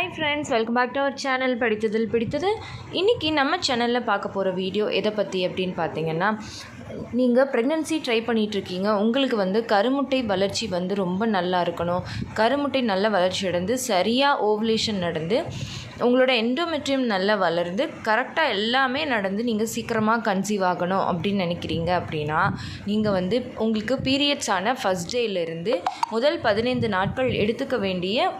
Hi friends welcome back to our channel படித்ததில் பிடித்தது இன்றைக்கி நம்ம சேனலில் பார்க்க போகிற வீடியோ எதை பற்றி அப்படின்னு பார்த்தீங்கன்னா நீங்கள் ப்ரெக்னென்சி ட்ரை பண்ணிகிட்ருக்கீங்க உங்களுக்கு வந்து கருமுட்டை வளர்ச்சி வந்து ரொம்ப நல்லா இருக்கணும். கருமுட்டை நல்ல வளர்ச்சி அடைந்து சரியாக ஓவலேஷன் நடந்து உங்களோட எண்டோமெட்ரியம் நல்லா வளர்ந்து கரெக்டாக எல்லாமே நடந்து நீங்கள் சீக்கிரமாக கன்சீவ் ஆகணும் அப்படின்னு நினைக்கிறீங்க அப்படின்னா நீங்கள் வந்து உங்களுக்கு பீரியட்ஸ் ஆன ஃபஸ்ட் டேலேருந்து முதல் பதினைந்து நாட்கள் எடுத்துக்க வேண்டிய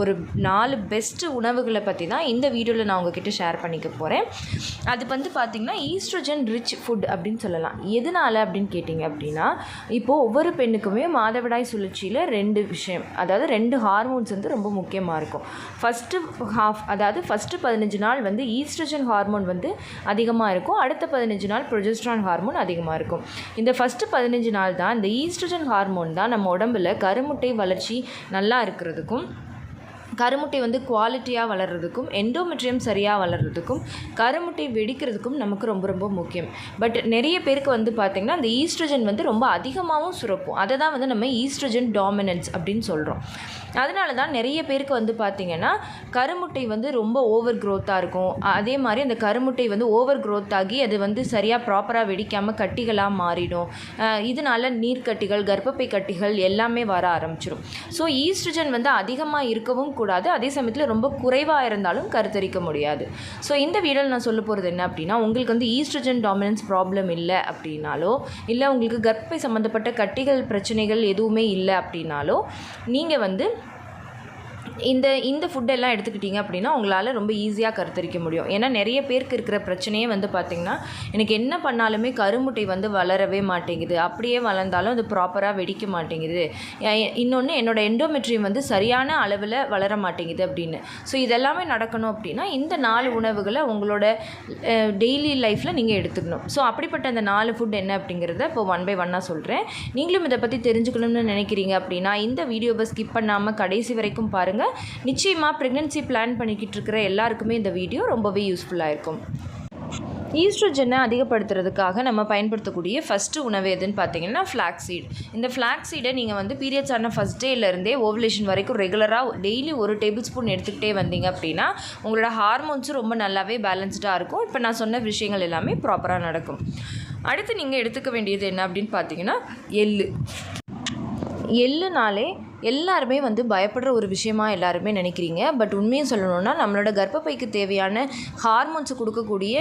ஒரு நாலு பெஸ்ட்டு உணவுகளை பற்றி தான் இந்த வீடியோவில் நான் உங்ககிட்ட ஷேர் பண்ணிக்க போகிறேன் அது வந்து பார்த்திங்கன்னா ஈஸ்ட்ரோஜன் ரிச் ஃபுட் அப்படின்னு சொல்லலாம். எதனால் அப்படின்னு கேட்டிங்க அப்படின்னா இப்போது ஒவ்வொரு பெண்ணுக்குமே மாதவிடாய் சுழற்சியில் ரெண்டு விஷயம் அதாவது ரெண்டு ஹார்மோன்ஸ் வந்து ரொம்ப முக்கியமாக இருக்கும். ஃபஸ்ட்டு ஹாஃப் அதாவது ஃபஸ்ட்டு பதினஞ்சு நாள் வந்து ஈஸ்ட்ரஜன் ஹார்மோன் வந்து அதிகமாக இருக்கும். அடுத்த பதினஞ்சு நாள் ப்ரொஜெஸ்ட்ரான் ஹார்மோன் அதிகமாக இருக்கும். இந்த ஃபஸ்ட்டு பதினஞ்சு நாள் தான் இந்த ஈஸ்ட்ரஜன் ஹார்மோன் தான் நம்ம உடம்புல கருமுட்டை வளர்ச்சி நல்லா இருக்கிறதுக்கும் கருமுட்டை வந்து குவாலிட்டியாக வளர்கிறதுக்கும் எண்டோமெட்ரியம் சரியாக வளர்கிறதுக்கும் கருமுட்டை வெடிக்கிறதுக்கும் நமக்கு ரொம்ப ரொம்ப முக்கியம். பட் நிறைய பேருக்கு வந்து பார்த்திங்கன்னா அந்த ஈஸ்ட்ரஜன் வந்து ரொம்ப அதிகமாகவும் சுரப்பும் அதை தான் வந்து நம்ம ஈஸ்ட்ரஜன் டாமினன்ஸ் அப்படின்னு சொல்கிறோம் அதனால தான் நிறைய பேருக்கு வந்து பார்த்திங்கன்னா கருமுட்டை வந்து ரொம்ப ஓவர் க்ரோத்தாக இருக்கும். அதே மாதிரி அந்த கருமுட்டை வந்து ஓவர் க்ரோத் ஆகி அது வந்து சரியாக ப்ராப்பராக வெடிக்காமல் கட்டிகளாக மாறிடும். இதனால நீர்க்கட்டிகள் கர்ப்பப்பை கட்டிகள் எல்லாமே வர ஆரம்பிச்சிடும் ஸோ ஈஸ்ட்ரஜன் வந்து அதிகமாக இருக்கவும் கூட கூடாது. அதே சமயத்தில் ரொம்ப குறைவாக இருந்தாலும் கருத்தரிக்க முடியாது. ஸோ இந்த வீடியோவில் நான் சொல்ல போகிறது என்ன அப்படின்னா உங்களுக்கு வந்து ஈஸ்ட்ரஜன் டாமினன்ஸ் ப்ராப்ளம் இல்லை அப்படின்னாலோ இல்லை உங்களுக்கு கர்ப்பை சம்மந்தப்பட்ட கட்டிகள் பிரச்சனைகள் எதுவுமே இல்லை அப்படின்னாலோ நீங்கள் வந்து இந்த இந்த ஃபுட்டெல்லாம் எடுத்துக்கிட்டிங்க அப்படின்னா உங்களால் ரொம்ப ஈஸியாக கருத்தரிக்க முடியும். ஏன்னா நிறைய பேருக்கு இருக்கிற பிரச்சனையே வந்து பார்த்திங்கன்னா எனக்கு என்ன பண்ணாலுமே கருமுட்டை வந்து வளரவே மாட்டேங்குது. அப்படியே வளர்ந்தாலும் அது ப்ராப்பராக வெடிக்க மாட்டேங்குது. இன்னொன்று என்னோடய எண்டோமெட்ரியம் வந்து சரியான அளவில் வளர மாட்டேங்குது அப்படின்னு. ஸோ இதெல்லாமே நடக்கணும் அப்படின்னா இந்த நாலு உணவுகளை உங்களோட டெய்லி லைஃப்பில் நீங்கள் எடுத்துக்கணும். ஸோ அப்படிப்பட்ட அந்த நாலு ஃபுட் என்ன அப்படிங்கிறத இப்போ ஒன் பை ஒன்னாக சொல்கிறேன் நீங்களும் இதை பற்றி தெரிஞ்சுக்கணும்னு நினைக்கிறீங்க அப்படின்னா இந்த வீடியோவை ஸ்கிப் பண்ணாமல் கடைசி வரைக்கும் பாருங்கள் நிச்சயமாக ப்ரெக்னென்சி பிளான் பண்ணிக்கிட்டு இருக்கிற எல்லாருக்குமே இந்த வீடியோ ரொம்பவே யூஸ்ஃபுல்லாக இருக்கும். ஈஸ்ட்ரோஜனை அதிகப்படுத்துறதுக்காக நம்ம பயன்படுத்தக்கூடிய ஃபஸ்ட்டு உணவு எதுன்னு பார்த்தீங்கன்னா ஃப்ளாக்ஸீட் இந்த ஃப்ளாக்ஸீடை நீங்கள் வந்து பீரியட்ஸ் ஆன ஃபஸ்ட் டேலேருந்தே ஓவலேஷன் வரைக்கும் ரெகுலராக டெய்லி ஒரு டேபிள் ஸ்பூன் எடுத்துக்கிட்டே வந்தீங்க அப்படின்னா உங்களோட ஹார்மோன்ஸும் ரொம்ப நல்லாவே பேலன்ஸ்டாக இருக்கும். இப்போ நான் சொன்ன விஷயங்கள் எல்லாமே ப்ராப்பராக நடக்கும். அடுத்து நீங்கள் எடுத்துக்க வேண்டியது என்ன அப்படின்னு பார்த்தீங்கன்னா எள்ளு. எள்ளுனாலே எல்லாருமே வந்து பயப்படுற ஒரு விஷயமா எல்லாருமே நினைக்கிறீங்க. பட் உண்மையை சொல்லணும்னா நம்மளோட கர்ப்பப்பைக்கு தேவையான ஹார்மோன்ஸை கொடுக்கக்கூடிய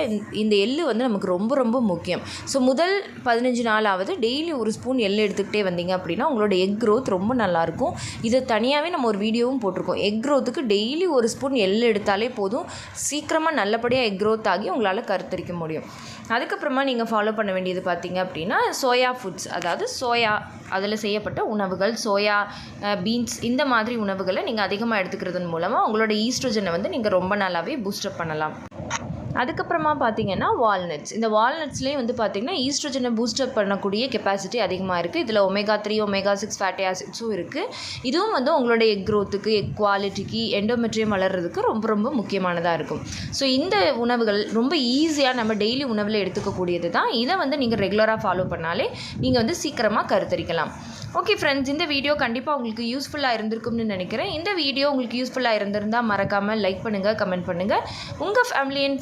இந்த எள்ளு வந்து நமக்கு ரொம்ப ரொம்ப முக்கியம். ஸோ முதல் பதினஞ்சு நாளாவது டெய்லி ஒரு ஸ்பூன் எள்ளு எடுத்துக்கிட்டே வந்தீங்க அப்படின்னா உங்களோட எக் க்ரோத் ரொம்ப நல்லாயிருக்கும். இதை தனியாகவே நம்ம ஒரு வீடியோவும் போட்டிருக்கோம். எக் க்ரோத்துக்கு டெய்லி ஒரு ஸ்பூன் எள்ளு எடுத்தாலே போதும். சீக்கிரமாக நல்லபடியாக எக் க்ரோத் ஆகி உங்களால் கருத்தரிக்க முடியும். அதுக்கப்புறமா நீங்கள் ஃபாலோ பண்ண வேண்டியது பார்த்தீங்க அப்படின்னா சோயா ஃபுட்ஸ் அதாவது சோயா அதில் செய்யப்பட்ட உணவுகள். சோயா பீன்ஸ் இந்த மாதிரி உணவுகளை நீங்கள் அதிகமாக எடுத்துக்கிறதன் மூலமாக உங்களோட ஈஸ்ட்ரோஜனை வந்து நீங்கள் ரொம்ப நல்லாவே பூஸ்டப் பண்ணலாம். அதுக்கப்புறமா பார்த்தீங்கன்னா வால்நட்ஸ் இந்த வால்நட்ஸ்லேயே வந்து பார்த்திங்கன்னா ஈஸ்ட்ரஜனை பூஸ்டப் பண்ணக்கூடிய கெப்பாசிட்டி அதிகமாக இருக்குது இதில் omega three omega six fatty ஆசிட்ஸும் இருக்குது இதுவும் வந்து உங்களோட எக் க்ரோத்துக்கு எக் குவாலிட்டிக்கு எண்டோமெட்ரியம் வளர்கிறதுக்கு ரொம்ப ரொம்ப முக்கியமானதாக இருக்கும். ஸோ இந்த உணவுகள் ரொம்ப ஈஸியாக நம்ம டெய்லி உணவில் எடுத்துக்கக்கூடியது தான். இதை வந்து நீங்கள் ரெகுலராக ஃபாலோ பண்ணாலே நீங்கள் வந்து சீக்கிரமாக கருத்தரிக்கலாம். ஓகே ஃப்ரெண்ட்ஸ் இந்த வீடியோ கண்டிப்பாக உங்களுக்கு யூஸ்ஃபுல்லாக இருந்திருக்கும்னு நினைக்கிறேன். இந்த வீடியோ உங்களுக்கு யூஸ்ஃபுல்லாக இருந்திருந்தால் மறக்காமல் லைக் பண்ணுங்கள் கமெண்ட் பண்ணுங்கள் உங்கள் ஃபேமிலி அண்ட்